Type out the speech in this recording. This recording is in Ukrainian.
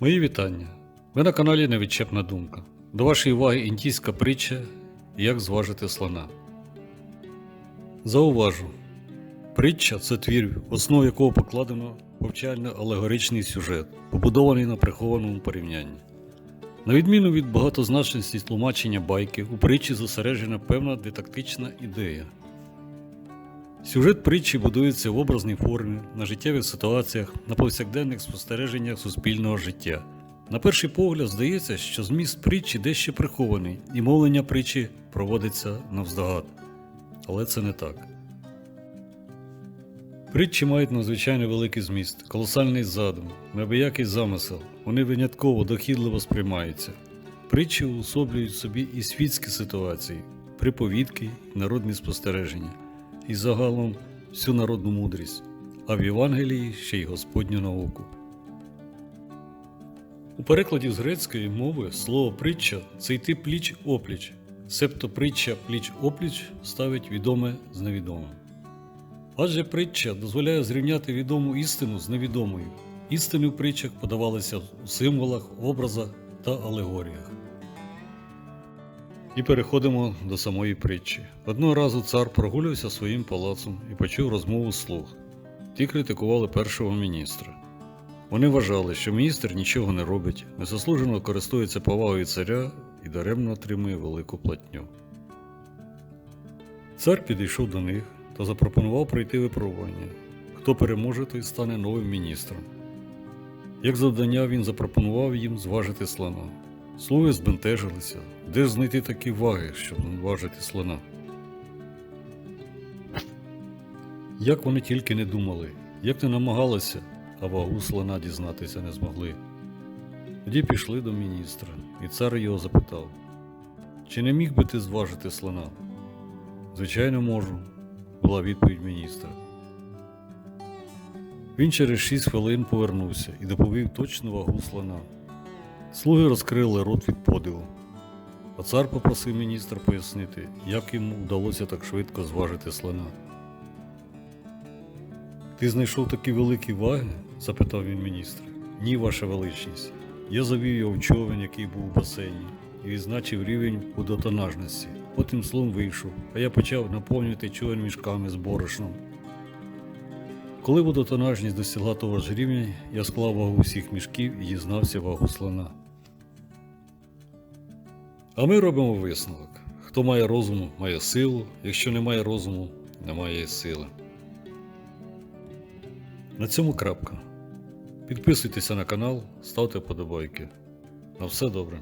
Мої вітання. Ви на каналі Невідчепна думка. До вашої уваги індійська притча Як зважити слона. Зауважу. Притча це твір, в основу якого покладено повчально-алегоричний сюжет, побудований на прихованому порівнянні. На відміну від багатозначності тлумачення байки, у притчі зосереджена певна дидактична ідея. Сюжет притчі будується в образній формі, на життєвих ситуаціях, на повсякденних спостереженнях суспільного життя. На перший погляд здається, що зміст притчі дещо прихований, і мовлення притчі проводиться навздогад. Але це не так. Притчі мають надзвичайно великий зміст, колосальний задум, неабиякий замисел. Вони винятково дохідливо сприймаються. Притчі уособлюють собі і світські ситуації, приповідки, народні спостереження, і загалом всю народну мудрість, а в Євангелії ще й Господню науку. У перекладі з грецької мови слово притча це йти пліч опліч, себто притча пліч опліч ставить відоме з невідомим. Адже притча дозволяє зрівняти відому істину з невідомою. Істини в притчах подавалися у символах, образах та алегоріях. І переходимо до самої притчі. Одного разу цар прогулявся своїм палацом і почув розмову слуг. Ті критикували першого міністра. Вони вважали, що міністр нічого не робить, незаслужено користується повагою царя і даремно отримує велику платню. Цар підійшов до них та запропонував пройти випробування. Хто переможе, той стане новим міністром. Як завдання він запропонував їм зважити слона. Слуги збентежилися, де знайти такі ваги, щоб важити слона. Як вони тільки не думали, як не намагалися, а вагу слона дізнатися не змогли. Тоді пішли до міністра, і цар його запитав: Чи не міг би ти зважити слона? Звичайно, можу, була відповідь міністра. Він через шість хвилин повернувся і доповів точну вагу слона. Слуги розкрили рот від подиву. А цар попросив міністра пояснити, як йому вдалося так швидко зважити слона. Ти знайшов такі великі ваги? запитав він міністра. Ні, ваша величність. Я завів його в човен, який був у басейні, і відзначив рівень водотонажності. Потім слон вийшов, а я почав наповнювати човен мішками з борошном. Коли водотонажність досягла того ж рівня, я склав вагу всіх мішків і дізнався вагу слона. А ми робимо висновок: хто має розуму, має силу, якщо немає розуму, немає і сили. На цьому крапка. Підписуйтеся на канал, ставте подобайки. На все добре.